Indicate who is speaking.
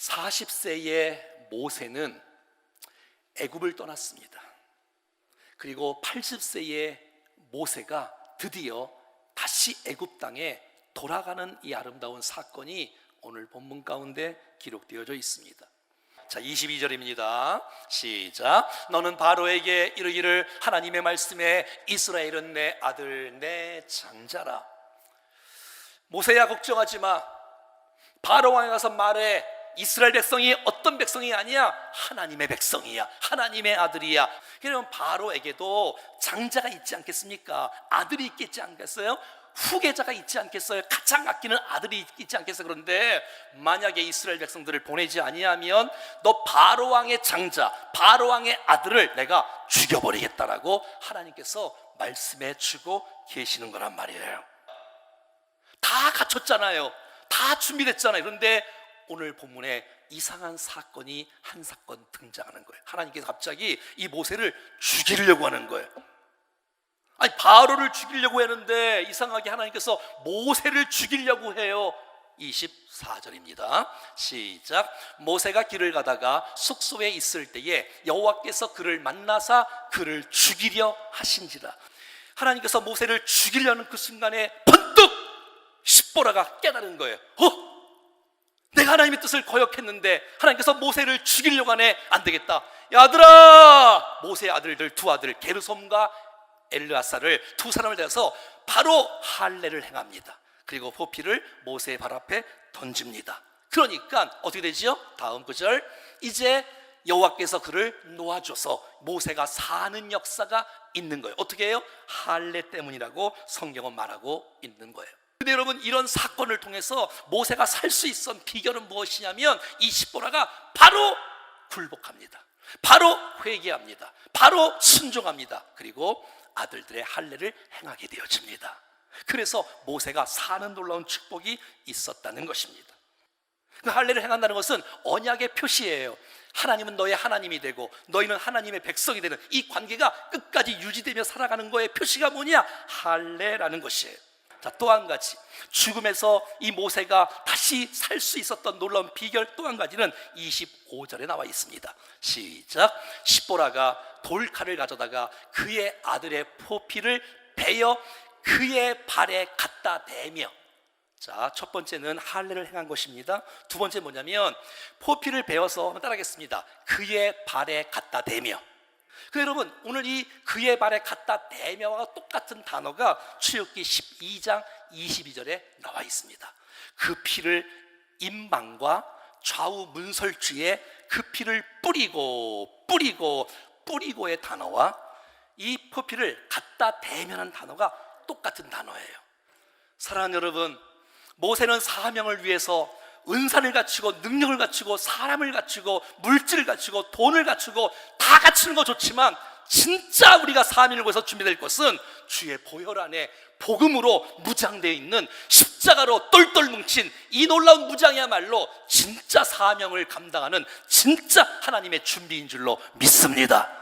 Speaker 1: 40세의 모세는 애굽을 떠났습니다. 그리고 80세의 모세가 드디어 다시 애굽 땅에 돌아가는 이 아름다운 사건이 오늘 본문 가운데 기록되어져 있습니다. 자, 22절입니다. 시작. 너는 바로에게 이르기를 하나님의 말씀에 이스라엘은 내 아들 내 장자라. 모세야 걱정하지 마. 바로 왕에 가서 말해. 이스라엘 백성이 어떤 백성이 아니야? 하나님의 백성이야. 하나님의 아들이야. 그러면 바로에게도 장자가 있지 않겠습니까? 아들이 있겠지 않겠어요? 후계자가 있지 않겠어요? 가장 아끼는 아들이 있지 않겠어요? 그런데 만약에 이스라엘 백성들을 보내지 아니하면 너 바로 왕의 장자, 바로 왕의 아들을 내가 죽여버리겠다라고 하나님께서 말씀해 주고 계시는 거란 말이에요. 다 갖췄잖아요. 다 준비됐잖아요. 그런데 오늘 본문에 이상한 사건이 한 사건 등장하는 거예요. 하나님께서 갑자기 이 모세를 죽이려고 하는 거예요. 아니 바로를 죽이려고 했는데 이상하게 하나님께서 모세를 죽이려고 해요. 24절입니다. 시작. 모세가 길을 가다가 숙소에 있을 때에 여호와께서 그를 만나사 그를 죽이려 하신지라. 하나님께서 모세를 죽이려는 그 순간에 번뜩 십보라가 깨달은 거예요. 어? 하나님의 뜻을 거역했는데 하나님께서 모세를 죽이려고 하네. 안 되겠다. 야들아! 모세의 아들들 두 아들 게르솜과 엘르아사를 두 사람을 대서 바로 할례를 행합니다. 그리고 포피를 모세의 발 앞에 던집니다. 그러니까 어떻게 되지요? 다음 구절 이제 여호와께서 그를 놓아줘서 모세가 사는 역사가 있는 거예요. 어떻게 해요? 할례 때문이라고 성경은 말하고 있는 거예요. 근데 여러분 이런 사건을 통해서 모세가 살 수 있었던 비결은 무엇이냐면 이 십보라가 바로 굴복합니다. 바로 회개합니다. 바로 순종합니다. 그리고 아들들의 할례를 행하게 되어집니다. 그래서 모세가 사는 놀라운 축복이 있었다는 것입니다. 그 할례를 행한다는 것은 언약의 표시예요. 하나님은 너의 하나님이 되고 너희는 하나님의 백성이 되는 이 관계가 끝까지 유지되며 살아가는 거의 표시가 뭐냐? 할례라는 것이에요. 자, 또한 가지. 죽음에서 이 모세가 다시 살 수 있었던 놀라운 비결 또 한 가지는 25절에 나와 있습니다. 시작. 십보라가 돌칼을 가져다가 그의 아들의 포피를 베어 그의 발에 갖다 대며 자, 첫 번째는 할례를 행한 것입니다. 두 번째 뭐냐면 포피를 베어서 따라하겠습니다. 그의 발에 갖다 대며 그 여러분 오늘 이 그의 발에 갖다 대며와 똑같은 단어가 출애굽기 12장 22절에 나와 있습니다. 그 피를 임방과 좌우 문설주에 그 피를 뿌리고 뿌리고 뿌리고의 단어와 이 포피를 갖다 대면한 단어가 똑같은 단어예요. 사랑하는 여러분, 모세는 사명을 위해서 은사를 갖추고 능력을 갖추고 사람을 갖추고 물질을 갖추고 돈을 갖추고 다 갖추는 거 좋지만 진짜 우리가 사명을 위해서 준비될 것은 주의 보혈 안에 복음으로 무장되어 있는 십자가로 똘똘 뭉친 이 놀라운 무장이야말로 진짜 사명을 감당하는 진짜 하나님의 준비인 줄로 믿습니다.